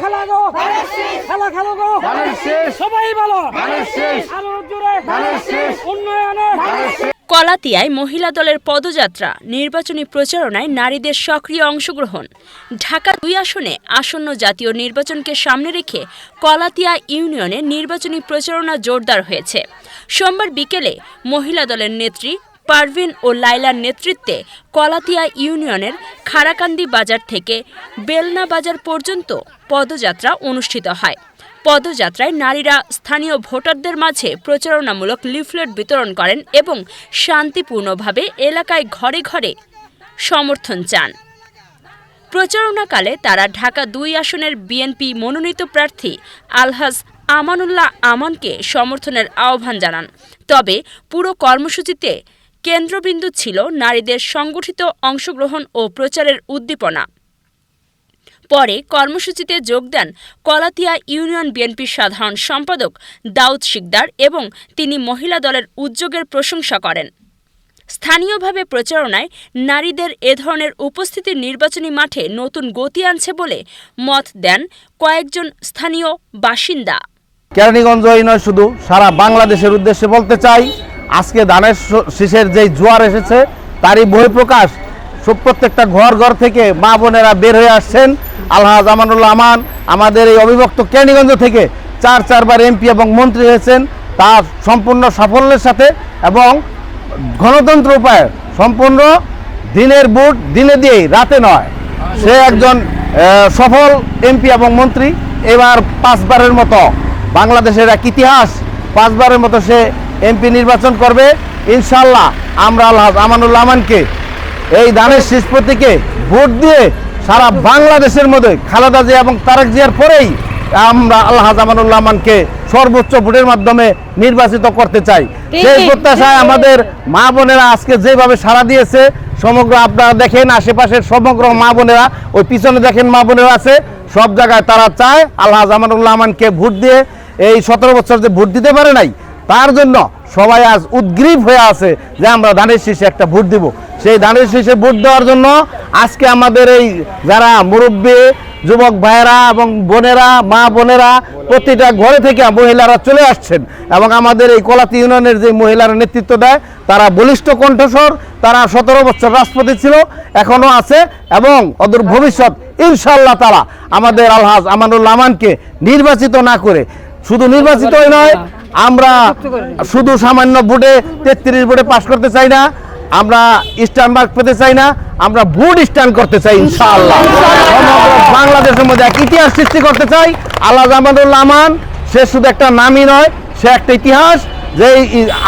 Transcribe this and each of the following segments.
খেলা গো। খেলা খেলো গো। সবাই বলো। আরও জোরে। উন্নয়নে। কলাতিয়ায় মহিলা দলের পদযাত্রা নির্বাচনী প্রচারণায় নারীদের সক্রিয় অংশগ্রহণ। ঢাকা দুই আসনে আসন্ন জাতীয় নির্বাচনকে সামনে রেখে কলাতিয়া ইউনিয়নে নির্বাচনী প্রচারণা জোরদার হয়েছে। সোমবার বিকেলে মহিলা দলের নেত্রী পারভিন ও লাইলার নেতৃত্বে কলাতিয়া ইউনিয়নের খারাকান্দি বাজার থেকে বেলনা বাজার পর্যন্ত পদযাত্রা অনুষ্ঠিত হয়। পদযাত্রায় নারীরা স্থানীয় ভোটারদের মাঝে প্রচারণামূলক লিফলেট বিতরণ করেন এবং শান্তিপূর্ণভাবে এলাকায় ঘরে ঘরে সমর্থন চান। প্রচারণাকালে তারা ঢাকা দুই আসনের বিএনপি মনোনীত প্রার্থী আলহাজ আমানুল্লাহ আমানকে সমর্থনের আহ্বান জানান। তবে পুরো কর্মসূচিতে কেন্দ্রবিন্দু ছিল নারীদের সংগঠিত অংশগ্রহণ ও প্রচারের উদ্দীপনা। পরে কর্মসূচিতে যোগ দেন কলাতিয়া ইউনিয়ন বিএনপির সাধারণ সম্পাদক দাউদ শিকদার এবং তিনি মহিলা দলের উদ্যোগের প্রশংসা করেন। স্থানীয়ভাবে প্রচারণায় নারীদের এ ধরনের উপস্থিতি নির্বাচনী মাঠে নতুন গতি আনছে বলে মত দেন কয়েকজন স্থানীয় বাসিন্দা। কেরানীগঞ্জই নয় শুধু, সারা বাংলাদেশের উদ্দেশ্যে বলতে চাই আজকে ধানের শীষের যেই জোয়ার এসেছে, তারই বহিঃপ্রকাশ সব প্রত্যেকটা ঘর ঘর থেকে মা বোনেরা বের হয়ে আসছেন। আলহাজ আমানুল্লাহ আমান, আমাদের এই অবিভক্ত কেরানীগঞ্জ থেকে চার, চারবার এমপি এবং মন্ত্রী হয়েছেন। তার সম্পূর্ণ সাফল্যের সাথে এবং গণতন্ত্র উপায়ে সম্পূর্ণ দিনের বুট দিনে দিয়েই, রাতে নয়। সে একজন সফল এমপি এবং মন্ত্রী। এবার পাঁচবারের মতো বাংলাদেশের এক ইতিহাস, পাঁচবারের মতো সে এমপি নির্বাচন করবে ইনশাল্লাহ আমরা আল্লাহ আমানুল্লাহ আমানকে এই দানের শীষ প্রতীকে ভোট দিয়ে সারা বাংলাদেশের মধ্যে খালেদা জিয়া এবং তারেক জিয়ার পরেই আমরা আল্লাহ আমানুল্লাহ আমানকে সর্বোচ্চ ভোটের মাধ্যমে নির্বাচিত করতে চাই। সেই প্রত্যাশায় আমাদের মা বোনেরা আজকে যেভাবে সাড়া দিয়েছে সমগ্র আপনারা দেখেন আশেপাশের সমগ্র মা বোনেরা ওই পিছনে দেখেন মা বোনেরা আছে সব জায়গায় তারা চায় আল্লাহ জামানুল্লাহ আমানকে ভোট দিয়ে এই সতেরো বছর যে ভোট দিতে পারে নাই তার জন্য সবাই আজ উদ্গ্রীব হয়ে আছে যে আমরা ধানের শীষে একটা ভোট দিব। সেই ধানের শীষে ভোট দেওয়ার জন্য আজকে আমাদের এই যারা মুরব্বী, যুবক ভাইয়েরা এবং বোনেরা, মা বোনেরা, প্রতিটা ঘরে থেকে মহিলারা চলে আসছেন এবং আমাদের এই কলাতি ইউনিয়নের যে মহিলারা নেতৃত্ব দেয়, তারা বলিষ্ঠ কণ্ঠস্বর, তারা সতেরো বছর রাষ্ট্রপতি ছিল এখনও আছে এবং অদূর ভবিষ্যৎ ইনশাল্লাহ তারা আমাদের আলহাজ আমানুল্লাহ আমানকে নির্বাচিত না করে, শুধু নির্বাচিতই নয় আমরা শুধু সামান্য ভোটে তেত্রিশ ভোটে পাশ করতে চাই না, আমরা স্ট্যান্ড মার্ক পেতে চাই না, আমরা ভোট স্ট্যান্ড করতে চাই ইনশাআল্লাহ। বাংলাদেশের মধ্যে এক ইতিহাস সৃষ্টি করতে চাই। আল্লাহ জামানুল্লাহ আমান, সে শুধু একটা নামই নয়, সে একটা ইতিহাস। যে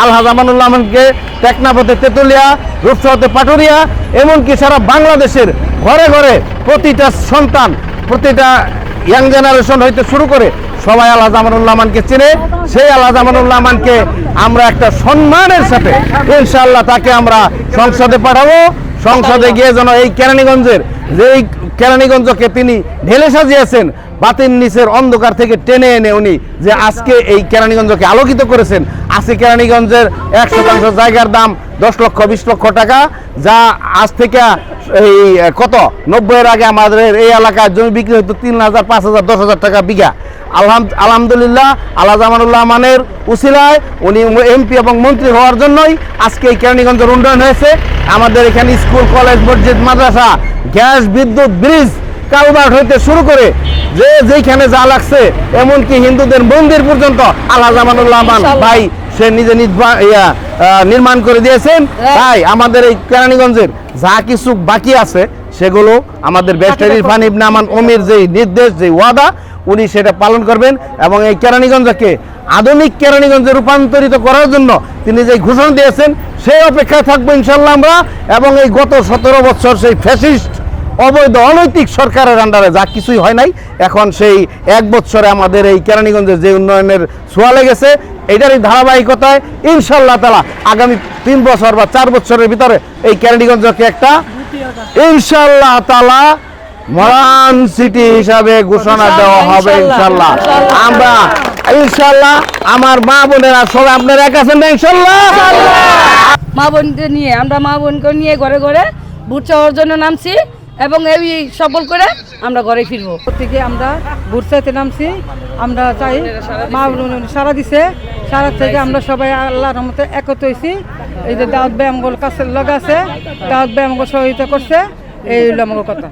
আল্লাহ জামানুল্লাহ আমানকে টেকনাফতে তেতুলিয়া রূপসহতে পাটুরিয়া, এমনকি সারা বাংলাদেশের ঘরে ঘরে প্রতিটা সন্তান, প্রতিটা ইয়াং জেনারেশন হইতে শুরু করে সবাই আল্লাহ জামানুল্লাহমানকে চেনে, সেই আল্লাহ জামানুল্লাহমানকে আমরা একটা সম্মানের সাথে ইনশাআল্লাহ তাকে আমরা সংসদে পাঠাবো। সংসদে গিয়ে যেন এই কেরানীগঞ্জের যে এই কেরানীগঞ্জকে তিনি ঢেলে সাজিয়েছেন। বাতির নিচের অন্ধকার থেকে টেনে এনে উনি যে আজকে এই কেরানীগঞ্জকে আলোকিত করেছেন। আজকে কেরানীগঞ্জের এক শতাংশ জায়গার দাম দশ লক্ষ, বিশ লক্ষ টাকা, যা আজ থেকে এই, কত? নব্বইয়ের আগে আমাদের এই এলাকায় জমি বিক্রি হতো তিন হাজার, পাঁচ হাজার, দশ হাজার টাকা বিঘা। আলহাম, আলহামদুলিল্লাহ আল্লাহ জামানুল্লাহ মানের উসিলায় উনি এমপি এবং মন্ত্রী হওয়ার জন্যই আজকে এই কেরানীগঞ্জের উন্নয়ন হয়েছে। আমাদের এখানে স্কুল, কলেজ, মসজিদ, মাদ্রাসা, গ্যাস, বিদ্যুৎ, ব্রিজ কালভার্ট হইতে শুরু করে যে যেখানে যা লাগছে এমনকি হিন্দুদের মন্দির পর্যন্ত আল্লাহ জামানুল্লাহ মান ভাই সে নিজে ইয়া, নির্মাণ করে দিয়েছেন। তাই আমাদের এই কেরানীগঞ্জের যা কিছু বাকি আছে সেগুলো আমাদের ব্যারিস্টার ইরফান ইবনে আমান অমির যে নির্দেশ যে ওয়াদা উনি সেটা পালন করবেন এবং এই কেরানীগঞ্জকে আধুনিক কেরানীগঞ্জে রূপান্তরিত করার জন্য তিনি যে ঘোষণা দিয়েছেন সেই অপেক্ষায় থাকব ইনশাল্লাহ আমরা এবং এই গত সতেরো বছর সেই ফ্যাসিস্ট অবৈধ অনৈতিক সরকারের আন্ডারে যা কিছুই হয় নাই এখন সেই এক বছরে আমাদের এই কেরানীগঞ্জের যে উন্নয়নের ছোঁয়া লেগেছে এটারই ধারাবাহিকতায় ইনশাল্লাহ তালা আগামী তিন বছর বা চার বছরের ভিতরে এই কেরানীগঞ্জকে একটা ইনশাল্লাহ তালা মরান সিটি হিসাবে ঘোষণা দেওয়া হবে ইনশাল্লাহ আমরা ইনশাল্লাহ আমার মা বোনেরা সবাই আপনারা এক আছেন না ইনশাল্লাহ মা বোনদের নিয়ে আমরা মা বোনকে নিয়ে ঘরে ঘরে ভোট চাওয়ার জন্য নামছি। এবং এই সফল করে আমরা ঘরে ফিরবো। থেকে আমরা ঘুরতে নামছি, আমরা চাই মা সারা দিছে। সারা থেকে আমরা সবাই আল্লাহ রহমতে একত্র হয়েছি। এই যে দাওয়াত ব্যায়ামগুলো কাছে লগা আছে দাওয়াত ব্যায়ামগুলো সহযোগিতা করছে, এই হলো আমার কথা।